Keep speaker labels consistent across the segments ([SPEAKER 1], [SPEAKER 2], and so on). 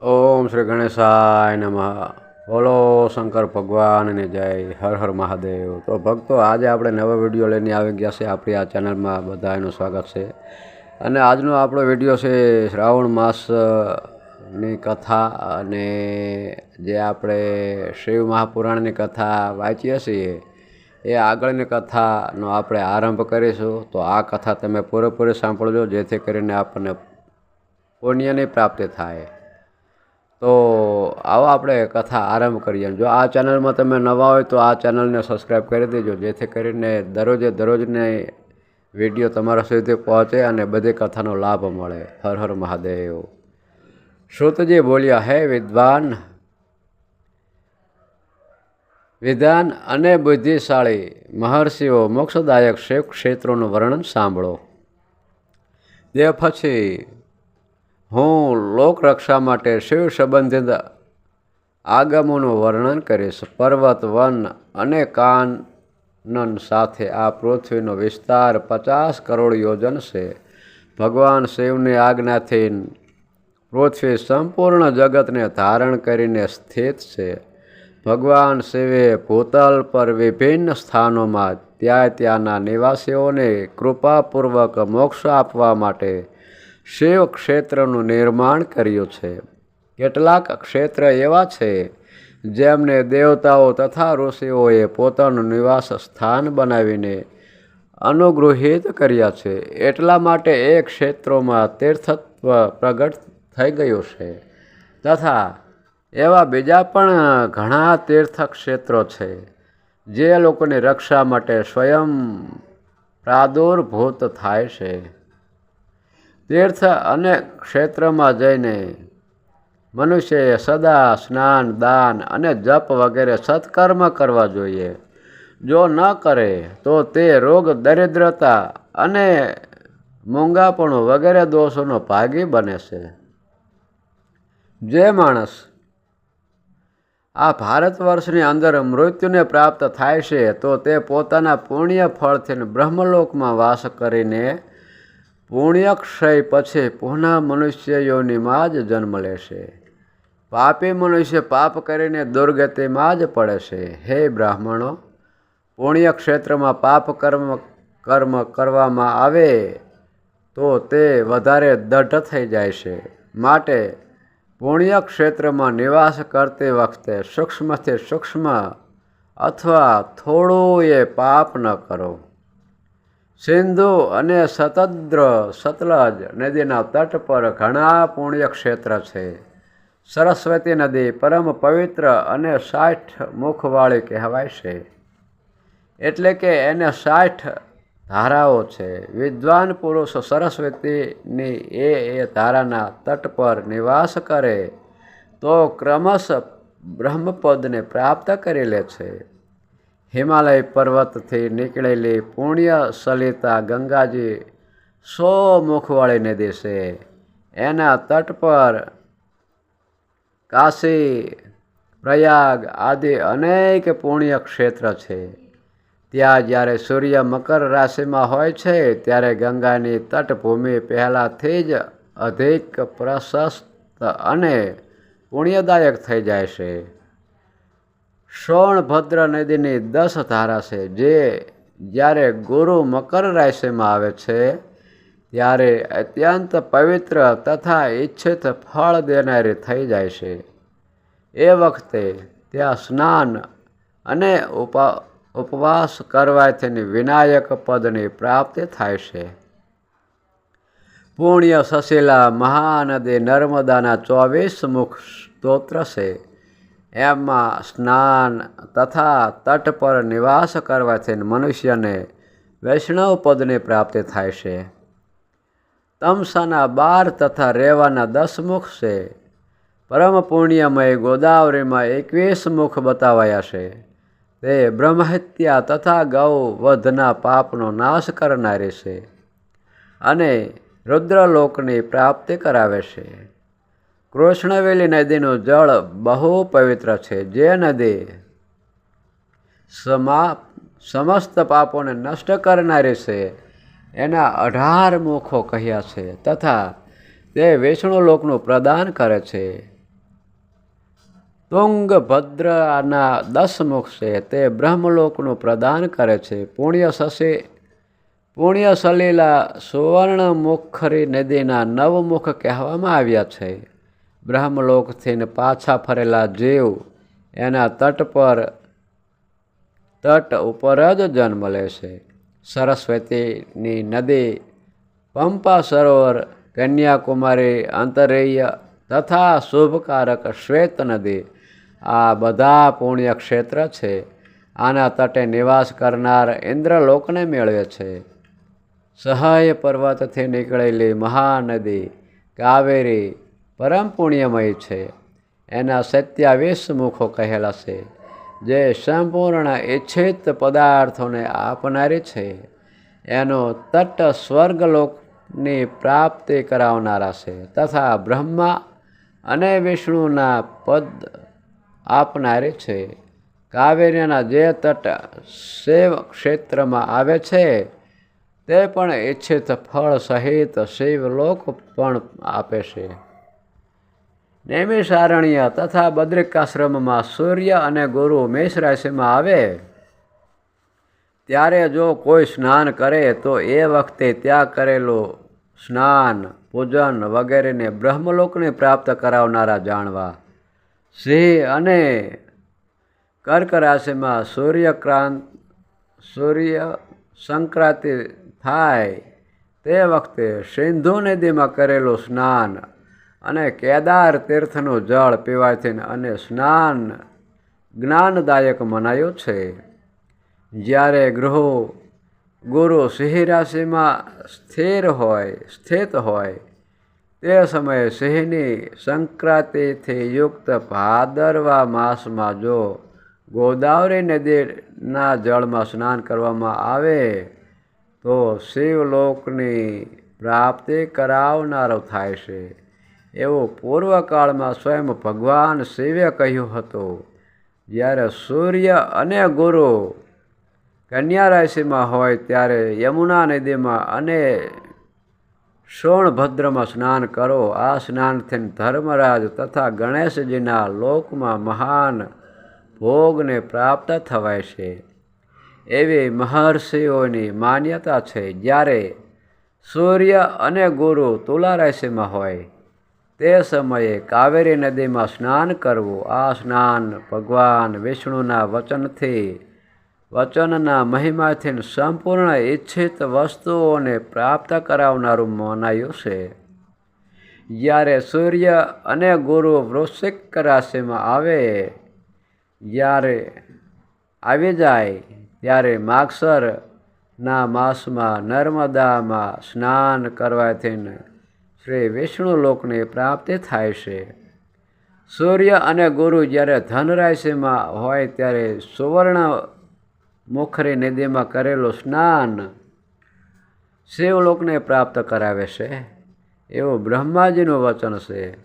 [SPEAKER 1] ઓમ શ્રી ગણેશાય નમઃ. બોલો શંકર ભગવાનને જય હર હર મહાદેવ. તો ભક્તો, આજે આપણે નવો વીડિયો લઈને આવી ગયા છે. આપણી આ ચેનલમાં બધા એનું સ્વાગત છે. અને આજનો આપણો વીડિયો છે શ્રાવણ માસની કથા અને જે આપણે શિવ મહાપુરાણની કથા વાંચીએ છીએ, એ આગળની કથાનો આપણે આરંભ કરીશું. તો આ કથા તમે પૂરેપૂરી સાંભળજો, જેથી કરીને આપણને પુણ્યની પ્રાપ્તિ થાય. તો આવો આપણે કથા આરંભ કરીએ. જો આ ચેનલમાં તમે નવા હોય તો આ ચેનલને સબસ્ક્રાઈબ કરી દેજો, જેથી કરીને દરરોજે દરરોજને વીડિયો તમારા સુધી પહોંચે અને બધી કથાનો લાભ મળે. હર હર મહાદેવ. શ્રુતજી બોલ્યા, હે વિદ્વાન વિધાન અને બુદ્ધિશાળી મહર્ષિઓ, મોક્ષદાયક શિવ ક્ષેત્રોનું વર્ણન સાંભળો. તે પછી હું લોકરક્ષા માટે શિવ સંબંધિત આગમોનું વર્ણન કરીશ. પર્વત, વન અને કાનન સાથે આ પૃથ્વીનો વિસ્તાર પચાસ કરોડ યોજન છે. ભગવાન શિવની આજ્ઞાથી પૃથ્વી સંપૂર્ણ જગતને ધારણ કરીને સ્થિત છે. ભગવાન શિવે ભૂતલ પર વિભિન્ન સ્થાનોમાં ત્યાં ત્યાંના નિવાસીઓને કૃપાપૂર્વક મોક્ષ આપવા માટે શિવ ક્ષેત્રનું નિર્માણ કર્યું છે. કેટલાક ક્ષેત્ર એવા છે, જેમને દેવતાઓ તથા ઋષિઓએ પોતાનું નિવાસ સ્થાન બનાવીને અનુગૃહિત કર્યા છે. એટલા માટે એ ક્ષેત્રોમાં તીર્થત્વ પ્રગટ થઈ ગયું છે. તથા એવા બીજા પણ ઘણા તીર્થ ક્ષેત્રો છે, જે લોકોની રક્ષા માટે સ્વયં પ્રાદુર્ભૂત થાય છે. તીર્થ અને ક્ષેત્રમાં જઈને મનુષ્યએ સદા સ્નાન, દાન અને જપ વગેરે સત્કર્મ કરવા જોઈએ. જો ન કરે, તો તે રોગ, દરિદ્રતા અને મૂંગાપણું વગેરે દોષોનો ભાગી બને છે. જે માણસ આ ભારત વર્ષની અંદર મૃત્યુને પ્રાપ્ત થાય છે, તો તે પોતાના પુણ્ય ફળથી બ્રહ્મલોકમાં વાસ કરીને પુણ્યક્ષય પછી પુનઃ મનુષ્ય યોનિમાં જ જન્મ લેશે. પાપી મનુષ્ય પાપ કરીને દુર્ગતિમાં જ પડે છે હે બ્રાહ્મણો પુણ્ય ક્ષેત્રમાં પાપ કર્મ કર્મ કરવામાં આવે તો તે વધારે દઢ થઈ જાય છે. માટે પુણ્ય ક્ષેત્રમાં નિવાસ કરતી વખતે સૂક્ષ્મથી સૂક્ષ્મ અથવા થોડું એ પાપ ન કરો. સિંધુ અને સતદ્ર સતલજ નદીના તટ પર ઘણા પુણ્ય ક્ષેત્ર છે. સરસ્વતી નદી પરમ પવિત્ર અને સાઠ મુખવાળી કહેવાય છે. એટલે કે એને સાઠ ધારાઓ છે. વિદ્વાન પુરુષ સરસ્વતીની એ એ ધારાના તટ પર નિવાસ કરે તો ક્રમશ બ્રહ્મપદને પ્રાપ્ત કરી લે છે. હિમાલય પર્વતથી નીકળેલી પુણ્ય સલિતા ગંગાજી સો નદી છે એના તટ પર કાશી, પ્રયાગ આદિ અનેક પુણ્ય ક્ષેત્ર છે. ત્યાં જ્યારે સૂર્ય મકર રાશિમાં હોય છે, ત્યારે ગંગાની તટભૂમિ પહેલાંથી જ અધિક પ્રશસ્ત અને પુણ્યદાયક થઈ જાય છે. સોણભદ્ર નદીની દસ ધારા છે. જે જ્યારે ગુરુ મકર રાશિમાં આવે છે, ત્યારે અત્યંત પવિત્ર તથા ઈચ્છિત ફળ દેનારી થઈ જાય છે. એ વખતે ત્યાં સ્નાન અને ઉપા, ઉપવાસ કરવાથી વિનાયક પદની પ્રાપ્તિ થાય છે. પુણ્ય સશીલા મહાનદી નર્મદાના ચોવીસ મુખ સ્તોત્ર છે. એમાં સ્નાન તથા તટ પર નિવાસ કરવાથી મનુષ્યને વૈષ્ણવ પદની પ્રાપ્તિ થાય છે. તમસાના બાર તથા રેવાના દસ મુખ છે. પરમ પુણ્યમય ગોદાવરીમાં એકવીસ મુખ બતાવાયા છે. તે બ્રહ્મહત્યા તથા ગૌ વધના પાપનો નાશ કરનારી છે અને રુદ્રલોકની પ્રાપ્તિ કરાવે છે. કૃષ્ણવેલી નદીનું જળ બહુ પવિત્ર છે. જે નદી સમા, સમસ્ત પાપોને નષ્ટ કરનારી છે, એના અઢાર મુખો કહ્યા છે તથા તે વૈષ્ણુ લોકનું પ્રદાન કરે છે. તુંગભદ્રના દસ મુખ છે, તે બ્રહ્મલોકનું પ્રદાન કરે છે. પુણ્ય શશી, પુણ્ય સલીલા સુવર્ણ મુખરી નદીના નવ મુખ કહેવામાં આવ્યા છે. બ્રહ્મલોકથી પાછા ફરેલા જીવ એના તટ પર, તટ ઉપર જ જન્મ લે છે. સરસ્વતીની નદી, પંપા સરોવર, કન્યાકુમારી, અંતરેય તથા શુભકારક શ્વેત નદી, આ બધા પુણ્ય ક્ષેત્ર છે. આના તટે નિવાસ કરનાર ઇન્દ્રલોકને મેળવે છે. સહાય પર્વતથી નીકળેલી મહાનદી, કાવેરી પરમ પુણ્યમય છે. એના સત્યાવીસ મુખો કહેલા છે, જે સંપૂર્ણ ઇચ્છિત પદાર્થોને આપનારી છે, એનો તટ સ્વર્ગલોકની પ્રાપ્તિ કરાવનારા છે, તથા બ્રહ્મા અને વિષ્ણુના પદ આપનારી છે. કાવેરીના જે તટ શિવ ક્ષેત્રમાં આવે છે, તે પણ ઈચ્છિત ફળ સહિત શિવલોક પણ આપે છે. નૈમિષારણ્ય તથા બદ્રિકાશ્રમમાં સૂર્ય અને ગુરુ મેષ રાશિમાં આવે. ત્યારે જો કોઈ સ્નાન કરે તો એ વખતે ત્યાં કરેલું સ્નાન, પૂજન વગેરેને બ્રહ્મલોકને પ્રાપ્ત કરાવનારા જાણવા. સિંહ અને કર્ક રાશિમાં સૂર્યક્રાંત, સૂર્ય સંક્રાંતિ થાય તે વખતે સિંધુ નદીમાં કરેલું સ્નાન અને કેદાર તીર્થનું જળ પીવાથી અને સ્નાન જ્ઞાનદાયક મનાયું છે. જ્યારે ગ્રહો ગુરુ સિંહ રાશિમાં સ્થિર હોય, સ્થિત હોય, તે સમયે સિંહની સંક્રાંતિથી યુક્ત ભાદરવા માસમાં જો ગોદાવરી નદીના જળમાં સ્નાન કરવામાં આવે, તો શિવલોકની પ્રાપ્તિ કરાવનારો થાય છે. એવું પૂર્વકાળમાં સ્વયં ભગવાન શિવે કહ્યું હતું, જ્યારે સૂર્ય અને ગુરુ કન્યા રાશિમાં હોય ત્યારે યમુના નદીમાં અને સોણભદ્રમાં સ્નાન કરો. આ સ્નાનથી ધર્મરાજ તથા ગણેશજીના લોકમાં મહાન ભોગને પ્રાપ્ત થવાય છે. એવી મહર્ષિઓની માન્યતા છે, જ્યારે સૂર્ય અને ગુરુ તુલા રાશિમાં હોય તે સમયે કાવેરી નદીમાં સ્નાન કરવું, આ સ્નાન ભગવાન વિષ્ણુના વચનથી, વચનના મહિમાથી સંપૂર્ણ ઈચ્છિત વસ્તુઓને પ્રાપ્ત કરાવનારું મનાયું છે. જ્યારે સૂર્ય અને ગુરુ વૃશ્ચિક રાશિમાં આવે, જ્યારે આવી જાય, ત્યારે માગસરના માસમાં નર્મદામાં સ્નાન કરવાથી શ્રી વિષ્ણુ લોકની પ્રાપ્તિ થાય છે. સૂર્ય અને ગુરુ જ્યારે ધનરાશિમાં હોય ત્યારે સુવર્ણ મુખરી નદીમાં કરેલું સ્નાન શિવલોકને પ્રાપ્ત કરાવે છે. એવું બ્રહ્માજીનું વચન છે.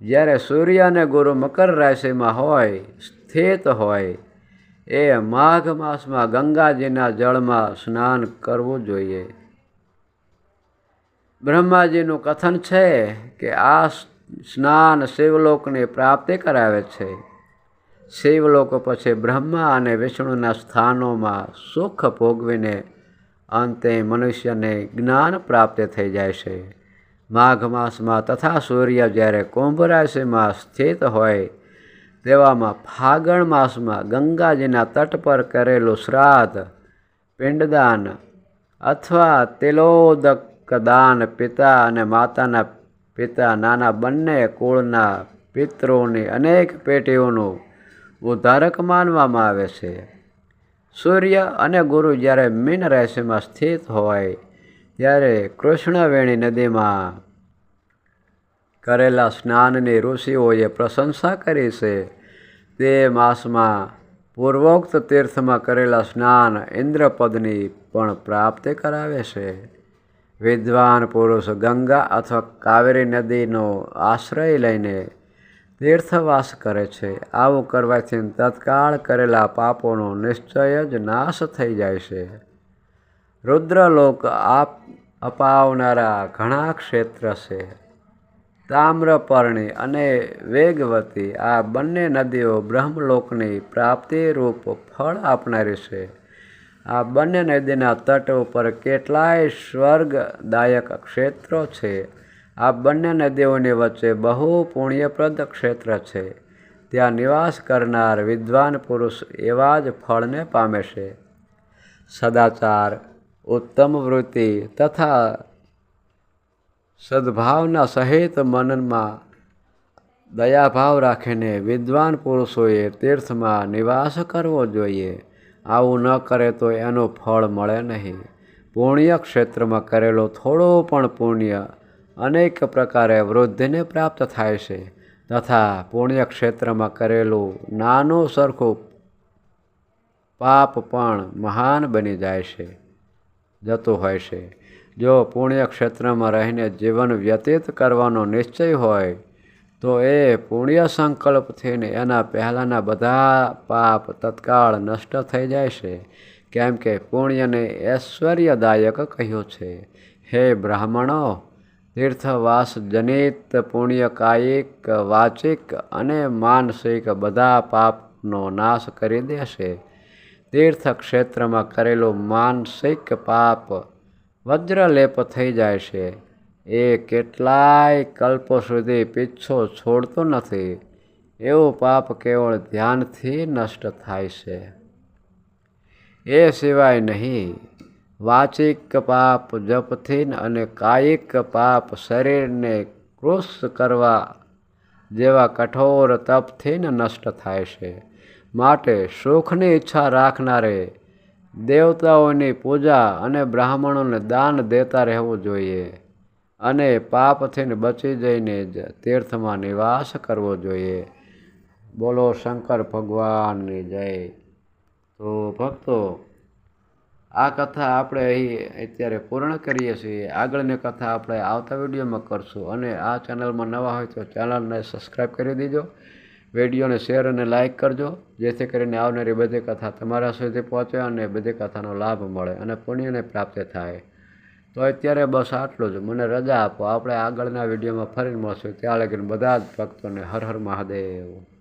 [SPEAKER 1] જ્યારે સૂર્ય અને ગુરુ મકર રાશિમાં હોય, સ્થિત હોય, એ માઘ માસમાં ગંગાજીના જળમાં સ્નાન કરવું જોઈએ. બ્રહ્માજીનું કથન છે કે આ સ્નાન શિવલોકને પ્રાપ્તિ કરાવે છે. શિવલોક પછી બ્રહ્મા અને વિષ્ણુના સ્થાનોમાં સુખ ભોગવીને અંતે મનુષ્યને જ્ઞાન પ્રાપ્ત થઈ જાય છે. માઘ માસમાં તથા સૂર્ય જ્યારે કુંભ રાશિમાં સ્થિત હોય તેવામાં ફાગણ માસમાં ગંગાજીના તટ પર કરેલું શ્રાદ્ધ, પિંડદાન અથવા તિલોદક દાન પિતા અને માતાના પિતા, નાના બંને કુળના પિતૃઓની અનેક પેટીઓનું ઉદ્ધારક માનવામાં આવે છે. સૂર્ય અને ગુરુ જ્યારે મીન રાશિમાં સ્થિત હોય, ત્યારે કૃષ્ણવેણી નદીમાં કરેલા સ્નાનની ઋષિઓએ પ્રશંસા કરી છે. તે માસમાં પૂર્વોક્ત તીર્થમાં કરેલા સ્નાન ઇન્દ્રપદની પણ પ્રાપ્તિ કરાવે છે. વિદ્વાન પુરુષ ગંગા અથવા કાવેરી નદીનો આશ્રય લઈને તીર્થવાસ કરે છે. આવું કરવાથી તત્કાળ કરેલા પાપોનો નિશ્ચય જ નાશ થઈ જાય છે. રુદ્રલોક આપ અપાવનારા ઘણા ક્ષેત્ર છે. તામ્રપર્ણી અને વેગવતી આ બંને નદીઓ બ્રહ્મલોકની પ્રાપ્તિરૂપ ફળ આપનારી છે. આ બંને નદીના તટ ઉપર કેટલાય સ્વર્ગદાયક ક્ષેત્રો છે. આ બંને નદીઓની વચ્ચે બહુ પુણ્યપ્રદ ક્ષેત્ર છે. ત્યાં નિવાસ કરનાર વિદ્વાન પુરુષ એવા જ ફળને પામે છે. સદાચાર, ઉત્તમ વૃત્તિ તથા સદ્ભાવના સહિત મનમાં દયાભાવ રાખીને વિદ્વાન પુરુષોએ તીર્થમાં નિવાસ કરવો જોઈએ. આવું ન કરે તો એનું ફળ મળે નહીં. પુણ્ય ક્ષેત્રમાં કરેલો થોડો પણ પુણ્ય અનેક પ્રકારે વૃદ્ધિને પ્રાપ્ત થાય છે તથા પુણ્ય ક્ષેત્રમાં કરેલું નાનું સરખું પાપ પણ મહાન બની જાય છે, જતું હોય છે. જો પુણ્ય ક્ષેત્રમાં રહીને જીવન વ્યતીત કરવાનો નિશ્ચય હોય તો એ પુણ્ય સંકલ્પ થઈને એના પહેલાંના બધા પાપ તત્કાળ નષ્ટ થઈ જાય છે. કેમ કે પુણ્યને ઐશ્વર્યદાયક કહ્યું છે. હે બ્રાહ્મણો, તીર્થવાસ જનિત પુણ્ય કાયિક વાચિક અને માનસિક બધા પાપનો નાશ કરી દેશે. તીર્થ ક્ષેત્રમાં કરેલું માનસિક પાપ વજ્રલેપ થઈ જાય છે. એ કેટલાય કલ્પો સુધી પીછો છોડતો નથી. એવું પાપ કેવળ ધ્યાનથી નષ્ટ થાય છે. એ સિવાય નહીં, વાચિક પાપ જપથી અને કાયિક પાપ શરીરને કૃષ કરવા જેવા કઠોર તપથી નષ્ટ થાય છે. માટે સુખની ઈચ્છા રાખનારે દેવતાઓની પૂજા અને બ્રાહ્મણોને દાન દેતા રહેવું જોઈએ. અને પાપથીને બચી જઈને જ તીર્થમાં નિવાસ કરવો જોઈએ. બોલો શંકર ભગવાનની જય. તો ભક્તો, આ કથા આપણે અહીં અત્યારે પૂર્ણ કરીએ છીએ. આગળની કથા આપણે આવતા વિડીયોમાં કરશું. અને આ ચેનલમાં નવા હોય તો ચેનલને સબસ્ક્રાઈબ કરી દેજો. વિડીયોને શેર અને લાઇક કરજો, જેથી કરીને આવનારી બધી કથા તમારા સુધી પહોંચે અને બધી કથાનો લાભ મળે અને પુણ્યને પ્રાપ્ત થાય. તો અત્યારે બસ આટલું જ. મને રજા આપો. આપણે આગળના વિડીયોમાં ફરીને મળશું. ત્યાં લગીને બધા જ ભક્તોને હર હર મહાદેવ.